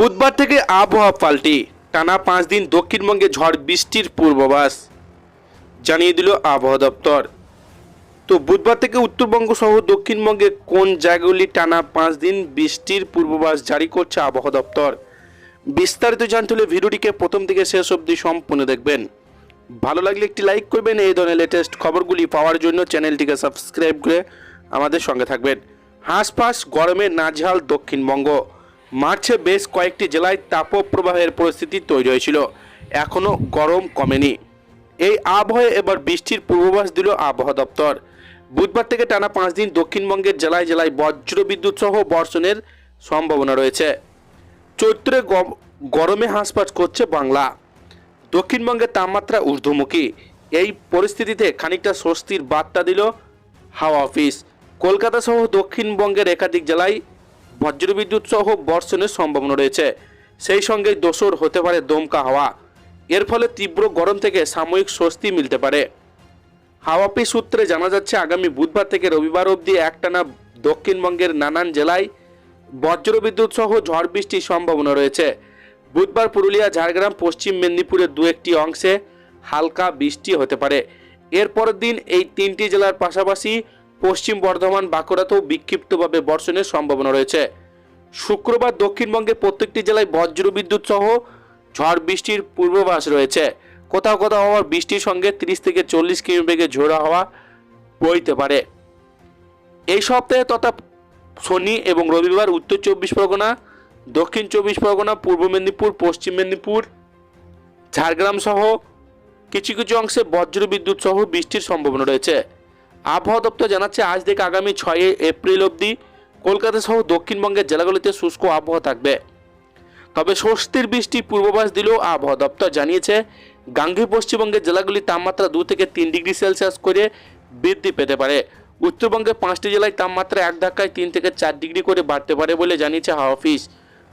বুধবার থেকে আবহাওয়া পাল্টি। টানা পাঁচ দিন দক্ষিণবঙ্গে ঝড় বৃষ্টির পূর্বাভাস, জানিয়ে দিল আবহাওয়া দপ্তর। তো বুধবার থেকে উত্তরবঙ্গ সহ দক্ষিণবঙ্গে কোন জায়গাগুলি টানা পাঁচ দিন বৃষ্টির পূর্বাভাস জারি করছে আবহাওয়া দপ্তর? বিস্তারিত জানতে হলে ভিডিওটিকে প্রথম থেকে শেষ অবধি সম্পূর্ণ দেখবেন। ভালো লাগলে একটি লাইক করবেন, এই ধরনের লেটেস্ট খবরগুলি পাওয়ার জন্য চ্যানেলটিকে সাবস্ক্রাইব করে আমাদের সঙ্গে থাকবেন। হাঁসফাঁস গরমে নাজহাল দক্ষিণবঙ্গ। মার্চে বেশ কয়েকটি জেলায় তাপপ্রবাহের পরিস্থিতি তৈরি হয়েছিল। এখনও গরম কমেনি। এই আবহাওয়ায় এবার বৃষ্টির পূর্বাভাস দিল আবহাওয়া দপ্তর। বুধবার থেকে টানা পাঁচ দিন দক্ষিণবঙ্গের জেলায় জেলায় বজ্র বিদ্যুৎ সহ বর্ষণের সম্ভাবনা রয়েছে। চৈত্রে গরমে হাঁসফাঁস করছে বাংলা। দক্ষিণবঙ্গের তাপমাত্রা ঊর্ধ্বমুখী। এই পরিস্থিতিতে খানিকটা স্বস্তির বার্তা দিল হাওয়া অফিস। কলকাতা সহ দক্ষিণবঙ্গের একাধিক জেলায় বজ্রবিদ্যুৎ সহ বর্ষণের সম্ভাবনা রয়েছে। সেই সঙ্গে দোসর হতে পারে দমকা হাওয়া। এর ফলে তীব্র গরম থেকে সাময়িক স্বস্তি মিলতে পারে। হাওয়া অফিস সূত্রে জানা যাচ্ছে, আগামী বুধবার থেকে রবিবার অবধি একটানা দক্ষিণবঙ্গের নানান জেলায় বজ্রবিদ্যুৎ সহ ঝড় বৃষ্টির সম্ভাবনা রয়েছে। বুধবার পুরুলিয়া, ঝাড়গ্রাম, পশ্চিম মেদিনীপুরের দু একটি অংশে হালকা বৃষ্টি হতে পারে। এর পরের দিন এই তিনটি জেলার পাশাপাশি পশ্চিম বর্ধমান বাঁকুড়াতেও বিক্ষিপ্তভাবে বর্ষণের সম্ভাবনা রয়েছে। শুক্রবার দক্ষিণবঙ্গের প্রত্যেকটি জেলায় বজ্রবিদ্যুৎ সহ ঝড় বৃষ্টির পূর্বাভাস রয়েছে। কোথাও কোথাও আবার বৃষ্টির সঙ্গে তিরিশ থেকে চল্লিশ কিমি বেগে ঝোড়া হওয়া বইতে পারে। এই সপ্তাহে তথা শনি এবং রবিবার উত্তর চব্বিশ পরগনা, দক্ষিণ চব্বিশ পরগনা, পূর্ব মেদিনীপুর, পশ্চিম মেদিনীপুর, ঝাড়গ্রাম সহ কিছু কিছু অংশে বজ্র বিদ্যুৎ সহ বৃষ্টির সম্ভাবনা রয়েছে। আবহাওয়া দপ্তর জানাচ্ছে, আজ থেকে আগামী ছয় এপ্রিল অবধি কলকাতা সহ দক্ষিণবঙ্গের জেলাগুলিতে শুষ্ক আবহাওয়া থাকবে। তবে স্বস্তির বৃষ্টি পূর্বাভাস দিলেও আবহাওয়া দপ্তর জানিয়েছে গাঙ্গী পশ্চিমবঙ্গের জেলাগুলির তাপমাত্রা দু থেকে তিন ডিগ্রি সেলসিয়াস করে বৃদ্ধি পেতে পারে। উত্তরবঙ্গের পাঁচটি জেলায় তাপমাত্রা এক ধাক্কায় তিন থেকে চার ডিগ্রি করে বাড়তে পারে বলে জানিয়েছে হাওয়া অফিস।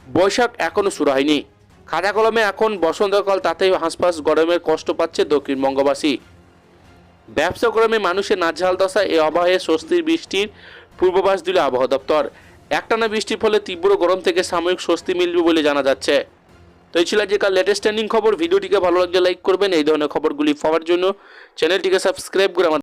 বৈশাখ এখনও শুরু হয়নি। খাতা কলমে এখন বসন্তকাল, তাতেই হাঁসফাঁস গরমের কষ্ট পাচ্ছে দক্ষিণবঙ্গবাসী। ব্যবসা ক্রমে মানুষের নাজহাল দশা এ অবাহে স্বস্তির বৃষ্টির পূর্বাভাস দিল আবহাওয়া দপ্তর। একটানা বৃষ্টির ফলে তীব্র গরম থেকে সাময়িক স্বস্তি মিলবে বলে জানা যাচ্ছে। তো এই ছিল আজকাল লেটেস্ট ট্রেন্ডিং খবর। ভিডিওটিকে ভালো লাগলে লাইক করবেন। এই ধরনের খবরগুলি পাওয়ার জন্য চ্যানেলটিকে সাবস্ক্রাইব করে